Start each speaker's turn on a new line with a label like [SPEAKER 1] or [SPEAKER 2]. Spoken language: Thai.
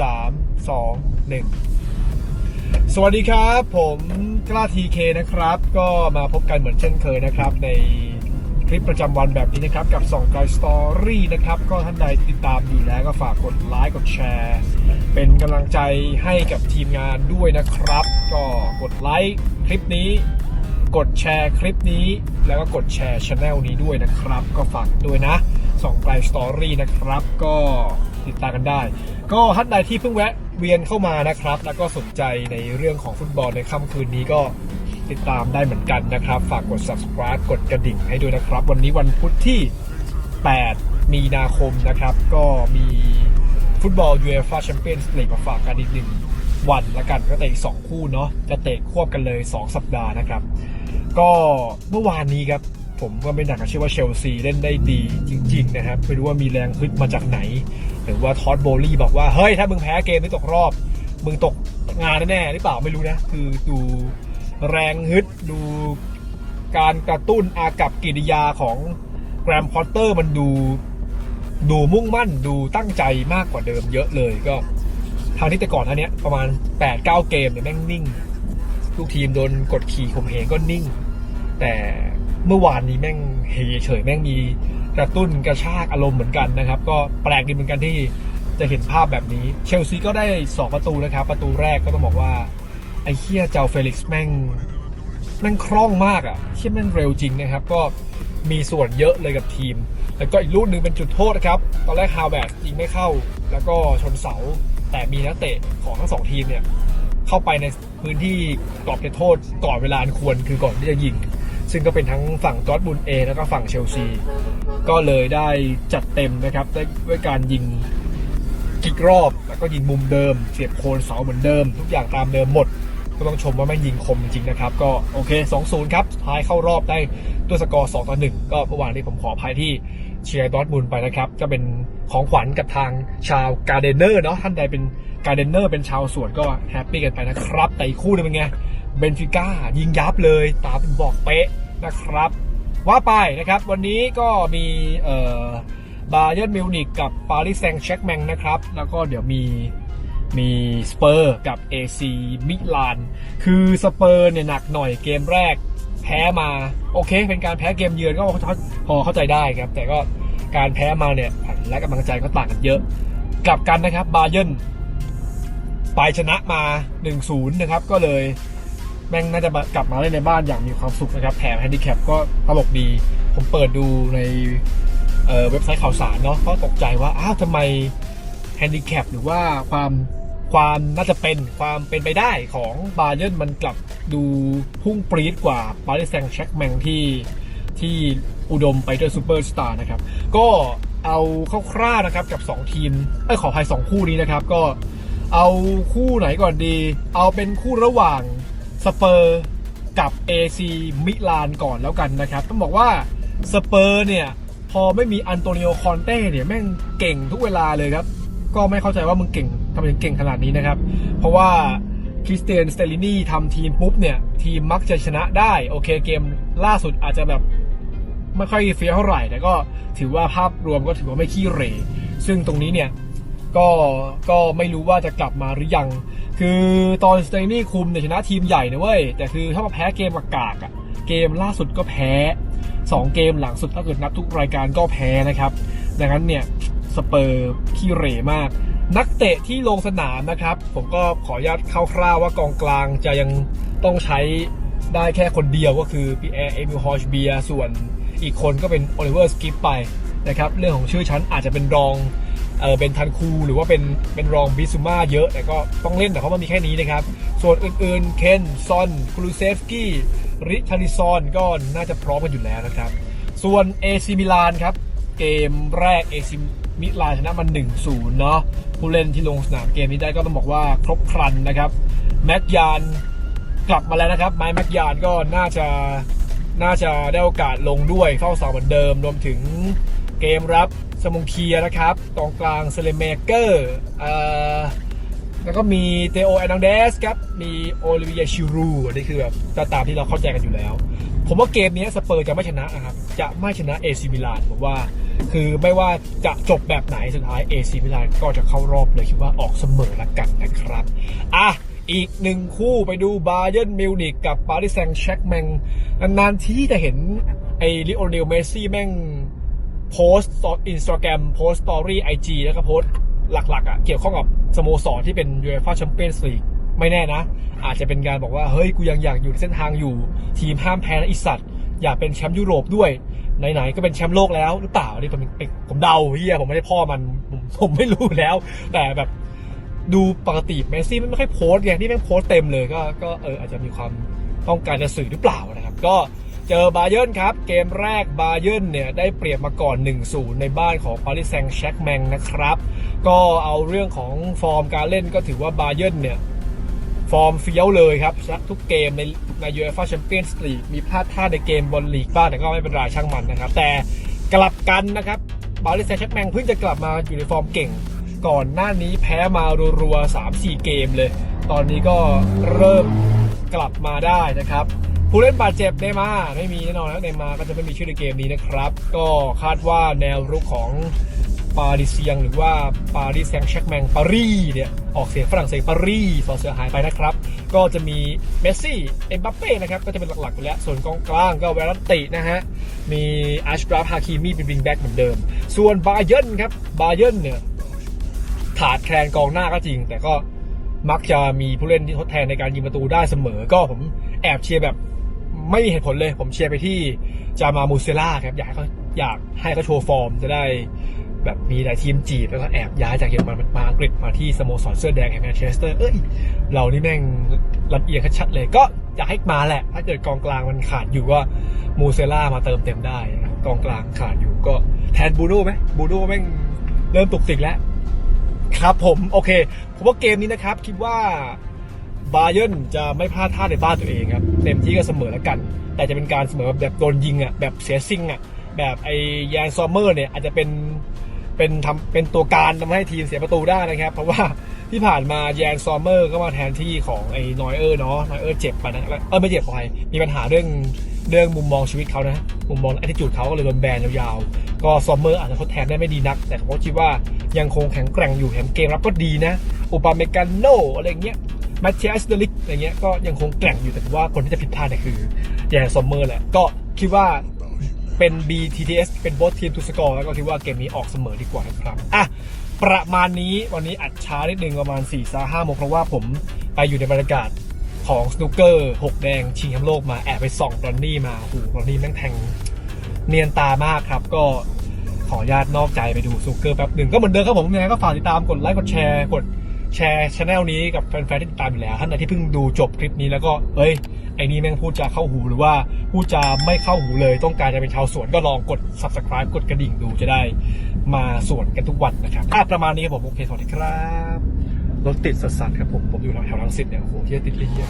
[SPEAKER 1] สามสองหนึ่งสวัสดีครับ ผมกล้าทีเคนะครับ ก็มาพบกันเหมือนเช่นเคยนะครับ ในคลิปประจำวันแบบนี้นะครับ กับสองไกลสตอรี่นะครับ ก็ท่านใดติดตามอยู่แล้วก็ฝากกดไลค์กดแชร์ เป็นกำลังใจให้กับทีมงานด้วยนะครับ ก็กดไลค์คลิปนี้กดแชร์คลิปนี้ แล้วก็กดแชร์ช anel นี้ด้วยนะครับ ก็ฝากด้วยนะสองไกลสตอรี่นะครับ ก็ ติดตามกันได้ ก็ท่านใดที่เพิ่งแวะเวียนเข้ามานะครับ แล้วก็สนใจในเรื่องของฟุตบอลในค่ำคืนนี้ก็ติดตามได้เหมือนกันนะครับ ฝากกด subscribe กดกระดิ่งให้ด้วยนะครับ วันนี้วันพุธที่ 8 มีนาคมนะครับ ก็มีฟุตบอล UEFA Champions League มาฝากกันอีกหนึ่งวันละกันก็เตะอีกสองคู่เนาะจะเตะควบกันเลย 2 สัปดาห์นะครับ ก็เมื่อวานนี้ครับ ผมก็ไม่หนักเชื่อว่าเชลซีเล่นได้ดีจริง ๆ นะครับ ไม่รู้ว่ามีแรงฮึดมาจากไหน หรือว่าทอดโบลี่บอกว่า เฮ้ย ถ้ามึงแพ้เกมนี้ตกรอบ มึงตกงานแน่ๆหรือเปล่าไม่รู้นะ คือดูแรงฮึดดูการกระตุ้นอากับกิริยาของแกรมพอตเตอร์มันดูดูมุ่งมั่นดูตั้งใจมากกว่าเดิมเยอะเลยก็ทางที่แต่ก่อนท่านี้ประมาณ 8-9 เกมเนี่ยแม่งนิ่ง ลูกทีมโดนกดขี่ข่มเหงก็นิ่ง แต่ เมื่อวานนี้แม่งเฮเฉยแม่งมีกระตุ้นกระชากอารมณ์เหมือนกันนะครับ ก็แปลกดีเหมือนกันที่จะเห็นภาพแบบนี้ เชลซีก็ได้2ประตูนะครับ ประตูแรกก็ต้องบอกว่า ไอ้เฮียเจ้าเฟลิกซ์แม่งแม่งคล่องมากอะ่ะเฮียแม่งเร็วจริงนะครับ ก็มีส่วนเยอะเลยกับทีม แล้วก็อีกลูกหนึ่งเป็นจุดโทษนะครับ ตอนแรกฮาวแบกยิงไม่เข้า แล้วก็ชนเสา แต่มีนักเตะของทั้งสองทีมเนี่ยเข้าไปในพื้นที่กรอบเขตโทษก่อนเวลาอันควรคือก่อนที่จะยิง ซึ่งก็เป็นทั้งฝั่งจอร์ดบุนเอแล้วก็ฝั่งเชลซี ก็เลยได้จัดเต็มนะครับได้ด้วยการยิงกิกรอบ แล้วก็ยิงมุมเดิม เสียบโคนเสาเหมือนเดิม ทุกอย่างตามเดิมหมด ก็ต้องชมว่าแม่งยิงคมจริงนะครับ ก็โอเค 2-0 ครับท้ายเข้ารอบได้ด้วยสกอร์2ต่อ1ก็เมื่อวานนี้ผมขออภัยที่เชียร์ดอทมุนไปนะครับก็เป็นของขวัญกับทางชาวการเดนเนอร์เนาะท่านใดเป็นการเดนเนอร์เป็นชาวสวนก็แฮปปี้กันไปนะครับ แต่อีกคู่นึงเป็นไงเบนฟิก้ายิงยับเลย ตาเป็นบอกเป๊ะ นะครับ ว่าไปนะครับ วันนี้ก็มีเอ่อบาเยิร์นมิวนิกกับปารีสแซงต์แชร์กแมงนะครับ แล้วก็เดี๋ยวมีมีสเปอร์กับ AC มิลาน คือสเปอร์เนี่ยหนักหน่อยเกมแรกแพ้มา โอเค เป็นการแพ้เกมเยือนก็พอเข้าใจได้ครับ แต่ก็การแพ้มาเนี่ยและกำลังใจก็ต่างกันเยอะ กลับกันนะครับบาเยิร์นไปชนะมา 1-0 นะครับ ก็เลย แม่งน่าจะกลับมาเล่นในบ้านอย่างมีความสุขนะครับแถมแฮนดิแคปก็ตลกดี ผมเปิดดูในเเว็บไซต์ข่าวสารเนาะก็ตกใจว่า อ้าวทำไมแฮนดิแคปหรือว่าความความน่าจะเป็นความเป็นไปได้ของบาเยิร์นมันกลับดูพุ่งปรี๊ดกว่าปารีสแซงต์แชร์กแมงที่ที่อุดมไปด้วยซูเปอร์สตาร์นะครับ ก็เอาคร่าวๆนะครับกับ 2 ทีมเอ้ยขออภัย2คู่นี้นะครับ ก็เอาคู่ไหนก่อนดี เอาเป็นคู่ระหว่าง สเปอร์กับ AC มิลานก่อนแล้วกันนะครับ ต้องบอกว่าสเปอร์เนี่ย พอไม่มีอันโตนิโอคอนเต้เนี่ย แม่งเก่งทุกเวลาเลยครับ ก็ไม่เข้าใจว่ามึงเก่งทำไมถึงเก่งขนาดนี้นะครับ เพราะว่าคริสเตียนสเตลินีทำทีมปุ๊บเนี่ย ทีมมักจะชนะได้ โอเคเกมล่าสุดอาจจะแบบไม่ค่อยเฟี้ยวเท่าไหร่แต่ก็ถือว่าภาพรวมก็ถือว่าไม่ขี้เหร่ซึ่งตรงนี้เนี่ย ก็ก็ไม่รู้ว่าจะกลับมาหรือยัง คือตอนสเตนี่คุมเนี่ยชนะทีมใหญ่นะเว้ย แต่คือถ้ามาแพ้เกมกากๆอะเกมล่าสุดก็แพ้ 2 เกมหลังสุดถ้าเกิดนับทุกรายการก็แพ้นะครับ ดังนั้นเนี่ยสเปอร์ขี้เหร่มาก นักเตะที่ลงสนามนะครับ ผมก็ขออนุญาตคร่าวๆว่ากองกลางจะยังต้องใช้ได้แค่คนเดียวก็คือปีแอร์เอมิลฮอชเบียส่วนอีกคนก็เป็นโอลิเวอร์สกิปไปนะครับ เรื่องของชื่อชั้นอาจจะเป็นรอง เออเป็นทันคูหรือว่าเป็นเป็นรองบิซูมาเยอะ แต่ก็ต้องเล่นแต่เพรามันมีแค่นี้นะครับ ส่วนอื่นๆ เคนซอนครูเซฟกี้ริชาริซอนก็น่าจะพร้อมกันอยู่แล้วนะครับ ส่วนเอซิมิลานครับ เกมแรกเอซิมิลานชนะมัน1-0 เนาะผู้เล่นที่ลงสนามเกมนี้ได้ก็ต้องบอกว่าครบครันนะครับ แม็กยานกลับมาแล้วนะครับ ไมค์แม็กยานก็น่าจะน่าจะได้โอกาสลงด้วยเฝ้าเสาเหมือนเดิมรวมถึงเกมรับ สมงเคียนะครับกองกลางเซเลเมเกอร์แล้วก็มีเตโอแอนดังเดสครับมีโอลิเวียชิรูอันนี้คือแบบตามที่เราเข้าใจกันอยู่แล้ว ผมว่าเกมนี้สเปอร์จะไม่ชนะนะครับจะไม่ชนะเอซิมิลานผมว่าคือไม่ว่าจะจบแบบไหนสุดท้ายเอซิมิลานก็จะเข้ารอบเลยคิดว่าออกเสมอละกันนะครับอะอีกหนึ่งคู่ไปดูบาเยิร์นมิวนิกกับปาริสแซงต์แชร์กแมงนานๆที่จะเห็นไอ้ลิโอเนลเมซี่แม่ง โพสต์อินสตาแกรมโพสต์สตอรี่ไอจีแล้วก็โพสต์หลักๆอะเกี่ยวข้องกับสโมสรที่เป็นยูเอฟ่าแชมเปี้ยนส์ลีกไม่แน่นะ อาจจะเป็นการบอกว่า เฮ้ย กูยังอยากอยู่ในเส้นทางอยู่ ทีมห้ามแพ้นะอิสัตอยากเป็นแชมป์ยุโรปด้วย ไหนๆ ก็เป็นแชมป์โลกแล้วหรือเปล่านี่ผมผมเดาเฮียผมไม่ได้พ่อมัน ผมผมไม่รู้แล้ว แต่แบบดูปกติเมสซี่มันไม่ค่อยโพสต์ไงนี่แม่งโพสต์เต็มเลยก็ก็เอออาจจะมีความต้องการจะสื่อหรือเปล่านะครับ ก็ เจอบาเยิร์นครับ เกมแรกบาเยิร์นเนี่ยได้เปรียบมาก่อน 1-0 ในบ้านของปาริสแซงต์แชร์กแมงนะครับ ก็เอาเรื่องของฟอร์มการเล่นก็ถือว่าบาเยิร์นเนี่ยฟอร์มเฟี้ยวเลยครับทุกเกมในในยูเอฟ่าแชมเปี้ยนส์ลีกมีพลาดท่าในเกมบอลลีกบ้างแต่ก็ไม่เป็นไรช่างมันนะครับ แต่กลับกันนะครับบาริสแซงแชร์กแมงเพิ่งจะกลับมาอยู่ในฟอร์มเก่ง ก่อนหน้านี้แพ้มารัวๆ3-4 เกมเลย ตอนนี้ก็เริ่ม กลับมาได้นะครับ ผู้เล่นบาดเจ็บเนมาไม่มีแน่นอนแล้วเนมาก็จะไม่มีชื่อในเกมนี้นะครับ ก็คาดว่าแนวรุกของปาริเซียงหรือว่าปาริสแซงต์แชร์กแมงปารีเนี่ยออกเสียงฝรั่งเศสปารีสอเสือหายไปนะครับ ก็จะมีเมสซี่เอ็มบัปเป้นะครับก็จะเป็นหลักๆอยู่แล้ว ส่วนกองกลางก็เวรัตตินะฮะ มีอัชราฟฮาคิมีเป็นวิงแบ็กเหมือนเดิม ส่วนบาเยิร์นครับบาเยิร์นเนี่ยขาดแคลนกองหน้าก็จริง แต่ก็ มักจะมีผู้เล่นที่ทดแทนในการยิงประตูได้เสมอ ก็ผมแอบเชียร์แบบไม่มีเหตุผลเลย ผมเชียร์ไปที่จามามูเซล่าครับ อยากให้เขาอยากให้เขาโชว์ฟอร์มจะได้แบบมีหลายทีมจีบแล้วก็แอบย้ายจากเยอรมันมาอังกฤษมาที่สโมสรเสื้อแดงแห่งแมนเชสเตอร์ เอ้ย เรานี่แม่งลำเอียงชัดเลย ก็อยากให้มาแหละ ถ้าเกิดกองกลางมันขาดอยู่ก็มูเซล่ามาเติมเต็มได้ กองกลางขาดอยู่ก็แทนบูโน่ไหมบูโน่แม่งเริ่มตุกติกแล้ว ครับผมโอเค ผมว่าเกมนี้นะครับ คิดว่าบาเยิร์นจะไม่พลาดท่าในบ้านตัวเองครับ เต็มที่ก็เสมอแล้วกัน แต่จะเป็นการเสมอแบบโดนยิงอะแบบเสียซิงอะแบบไอ้ยานซอมเมอร์เนี่ยอาจจะเป็นเป็นทำเป็นตัวการทำให้ทีมเสียประตูได้นะครับ เพราะว่าที่ผ่านมาแยนซอมเมอร์ก็มาแทนที่ของไอ้นอยเออร์เนาะนอยเออร์เจ็บไปนะแล้วเออไม่เจ็บขออภัยมีปัญหาเรื่องเรื่องมุมมองชีวิตเขานะ มุมมองอ t ติจูดเขาก็เลยโดนแบนยาว ก็ซอมเมอร์อาจจะทดแทนได้ไม่ดีนัก แต่ผมก็คิดว่ายังคงแข็งแกร่งอยู่แถมเกมรับก็ดีนะอุปาเมกาโนอะไรเงี้ยมทเชียสเดลิกอะไรเงี้ยก็ยังคงแกร่งอยู่แต่ว่าคนที่จะผิดพลาดเนี่ยคือแยนซอมเมอร์แหละก็คิดว่าเป็น BTTS เป็นบอสทีมทูสกอร์แล้วก็คิดว่าเกมนี้ออกเสมอดีกว่าครับอะประมาณนี้วันนี้อัดช้านิดนึงประมาณ4ี่สาห้าโมงเพราะว่าผมไปอยู่ในบรรยากาศของสนุกเกอร์หกแดงชิงแชมป์โลกมาแอบไปส่องรอนนี่มาโอ้โหรอนนี่แม่งแทง เนียนตามากครับ ก็ขออนุญาตนอกใจไปดูสนุกเกอร์แป๊บหนึ่งก็เหมือนเดิมครับผมยังไงก็ฝากติดตามกดไลค์กดแชร์กดแชร์ช anel นี้กับแฟนๆที่ติดตามอยู่แล้ว ท่านใดที่เพิ่งดูจบคลิปนี้แล้วก็เอ้ยไอ้นี่แม่งพูดจาเข้าหูหรือว่าพูดจาไม่เข้าหูเลย ต้องการจะเป็นชาวสวนก็ลองกด subscribe กดกระดิ่งดูจะได้มาสวนกันทุกวันนะครับอะประมาณนี้ครับผมโอเคสวัสดีครับรถติดสัสๆครับผมผมอยู่แถวรังสิตเนี่ยโอ้โหที่ติดเลยเหี้ย